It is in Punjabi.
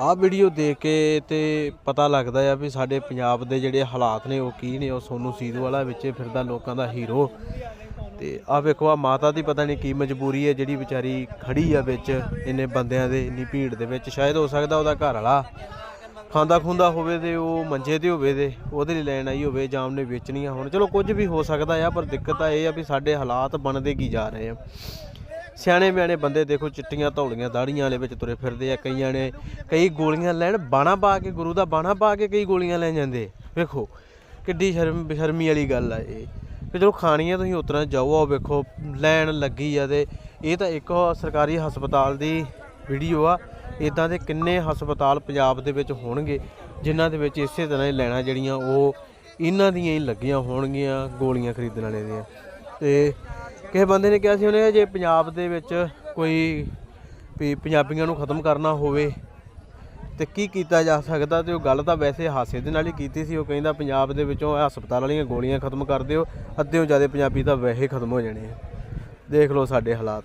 ਆਹ ਵੀਡੀਓ ਦੇਖ ਕੇ ਤੇ ਪਤਾ ਲੱਗਦਾ ਆ ਵੀ ਸਾਡੇ ਪੰਜਾਬ ਦੇ ਜਿਹੜੇ ਹਾਲਾਤ ਨੇ ਉਹ ਕੀ ਨੇ, ਉਹ ਸੋਨੂ ਸੀਦੂ ਵਾਲਾ ਵਿੱਚ ਫਿਰਦਾ ਲੋਕਾਂ ਦਾ ਹੀਰੋ। ਤੇ ਆ ਵੇਖੋ, ਆ ਮਾਤਾ ਦੀ ਪਤਾ ਨਹੀਂ ਕੀ ਮਜਬੂਰੀ ਹੈ, ਜਿਹੜੀ ਵਿਚਾਰੀ ਖੜੀ ਆ ਵਿੱਚ, ਇੰਨੇ ਬੰਦਿਆਂ ਦੇ, ਇੰਨੀ ਭੀੜ ਦੇ ਵਿੱਚ। ਸ਼ਾਇਦ ਹੋ ਸਕਦਾ ਉਹਦਾ ਘਰ ਵਾਲਾ ਖਾਂਦਾ ਖੁੰਦਾ ਹੋਵੇ ਤੇ ਉਹ ਮੰਜੇ ਤੇ ਹੋਵੇ ਤੇ ਉਹਦੇ ਲਈ ਲੈਣ ਆਈ ਹੋਵੇ, ਜਾਂ ਉਹਨੇ ਵੇਚਣੀਆਂ ਆ ਹੁਣ। ਚਲੋ ਕੁਝ ਵੀ ਹੋ ਸਕਦਾ ਆ, ਪਰ ਦਿੱਕਤ ਤਾਂ ਇਹ ਆ ਵੀ ਸਾਡੇ ਹਾਲਾਤ ਬਣਦੇ ਕੀ ਜਾ ਰਹੇ ਆ। ਸਿਆਣੇ ਬਿਆਣੇ ਬੰਦੇ ਦੇਖੋ, ਚਿੱਟੀਆਂ ਧੌਲੀਆਂ ਦਾੜੀਆਂ ਵਾਲੇ ਵਿੱਚ ਤੁਰੇ ਫਿਰਦੇ ਆ, ਕਈਆਂ ਨੇ ਕਈ ਗੋਲੀਆਂ ਲੈਣ, ਬਾਣਾ ਪਾ ਕੇ, ਗੁਰੂ ਦਾ ਬਾਣਾ ਪਾ ਕੇ ਕਈ ਗੋਲੀਆਂ ਲੈ ਜਾਂਦੇ ਵੇਖੋ, ਕਿੱਡੀ ਸ਼ਰਮ, ਬੇਸ਼ਰਮੀ ਵਾਲੀ ਗੱਲ ਆ ਇਹ। ਕਿ ਚਲੋ ਖਾਣੀਆਂ ਤੁਸੀਂ ਉਤਰਾ ਜਾਓ ਆ ਵੇਖੋ, ਲੈਣ ਲੱਗੀ ਆ ਤੇ ਇਹ ਤਾਂ ਇੱਕ ਸਰਕਾਰੀ ਹਸਪਤਾਲ ਦੀ ਵੀਡੀਓ ਆ। ਇਦਾਂ ਦੇ ਕਿੰਨੇ ਹਸਪਤਾਲ ਪੰਜਾਬ ਦੇ ਵਿੱਚ ਹੋਣਗੇ, ਜਿਨ੍ਹਾਂ ਦੇ ਵਿੱਚ ਇਸੇ ਤਰ੍ਹਾਂ ਹੀ ਲੈਣਾ ਜਿਹੜੀਆਂ ਉਹ, ਇਹਨਾਂ ਦੀਆਂ ਹੀ ਲੱਗੀਆਂ ਹੋਣਗੀਆਂ ਗੋਲੀਆਂ ਖਰੀਦਣ ਵਾਲੇ ਦੀਆਂ। ਤੇ ਕਿਸੇ ਬੰਦੇ ਨੇ ਕਿਹਾ ਸੀ ਉਹਨੇ ਜੇ ਪੰਜਾਬ ਦੇ ਵਿੱਚ ਕੋਈ ਵੀ ਪੰਜਾਬੀਆਂ ਨੂੰ ਖਤਮ ਕਰਨਾ ਹੋਵੇ ਤੇ ਕੀ ਕੀਤਾ ਜਾ ਸਕਦਾ ਤੇ ਉਹ ਗੱਲ ਤਾਂ ਵੈਸੇ ਹਾਸੇ ਦੇ ਨਾਲ ਹੀ ਕੀਤੀ ਸੀ, ਉਹ ਕਹਿੰਦਾ ਪੰਜਾਬ ਦੇ ਵਿੱਚੋਂ ਹਸਪਤਾਲ ਵਾਲੀਆਂ ਗੋਲੀਆਂ ਖਤਮ ਕਰ ਦਿਓ, ਅੱਧਿਓਂ ਜ਼ਿਆਦਾ ਪੰਜਾਬੀ ਤਾਂ ਵੈਸੇ ਖਤਮ ਹੋ ਜਾਣੇ ਆ। ਦੇਖ ਲਓ ਸਾਡੇ ਹਾਲਾਤ।